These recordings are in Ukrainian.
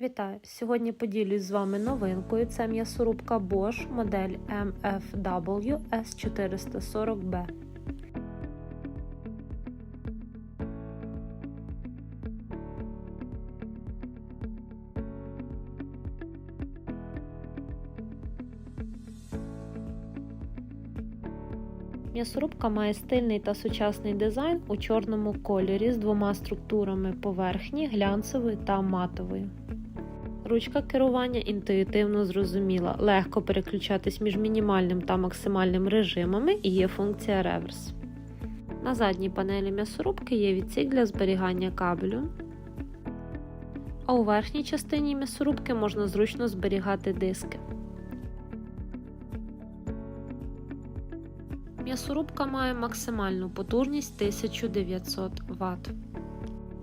Вітаю! Сьогодні поділюсь з вами новинкою. Це м'ясорубка Bosch модель MFW S440B. М'ясорубка має стильний та сучасний дизайн у чорному кольорі з двома структурами поверхні глянцевою та матовою. Ручка керування інтуїтивно зрозуміла, легко переключатись між мінімальним та максимальним режимами і є функція реверс. На задній панелі м'ясорубки є відсік для зберігання кабелю, а у верхній частині м'ясорубки можна зручно зберігати диски. М'ясорубка має максимальну потужність 1900 Вт.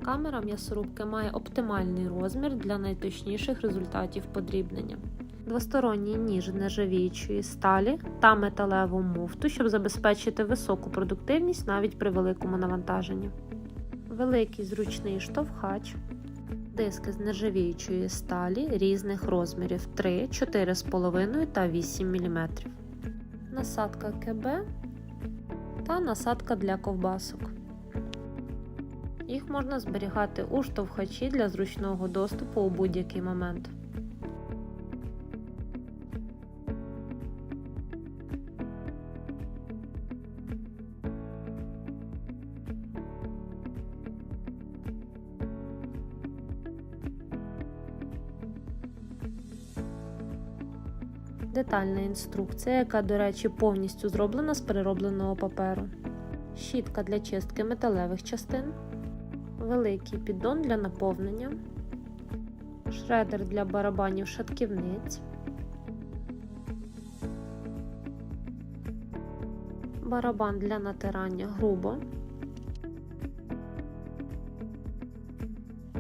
Камера м'ясорубки має оптимальний розмір для найточніших результатів подрібнення. Двосторонній ніж нержавіючої сталі та металеву муфту, щоб забезпечити високу продуктивність навіть при великому навантаженні. Великий зручний штовхач, диски з нержавіючої сталі різних розмірів 3, 4,5 та 8 мм. Насадка КБ та насадка для ковбасок. Їх можна зберігати у штовхачі для зручного доступу у будь-який момент. Детальна інструкція, яка, до речі, повністю зроблена з переробленого паперу. Щітка для чистки металевих частин великий піддон для наповнення, шредер для барабанів шатківниць, барабан для натирання грубо,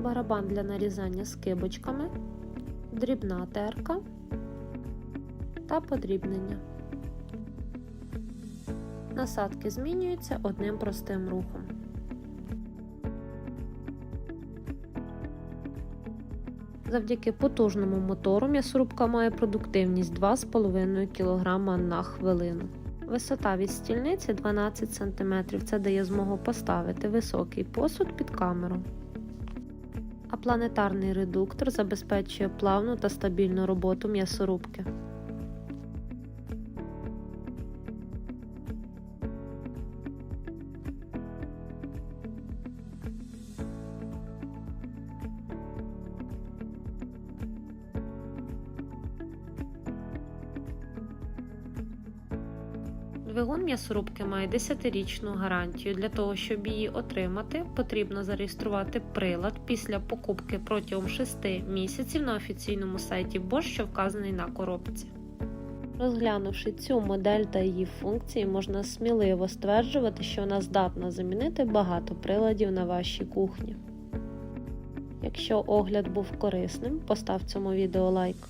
барабан для нарізання скибочками, дрібна терка та подрібнення. Насадки змінюються одним простим рухом. Завдяки потужному мотору м'ясорубка має продуктивність 2,5 кг на хвилину. Висота від стільниці 12 см. Це дає змогу поставити високий посуд під камеру. А планетарний редуктор забезпечує плавну та стабільну роботу м'ясорубки. Двигун м'ясорубки має 10-річну гарантію. Для того, щоб її отримати, потрібно зареєструвати прилад після покупки протягом 6 місяців на офіційному сайті Bosch, що вказаний на коробці. Розглянувши цю модель та її функції, можна сміливо стверджувати, що вона здатна замінити багато приладів на вашій кухні. Якщо огляд був корисним, постав цьому відео лайк.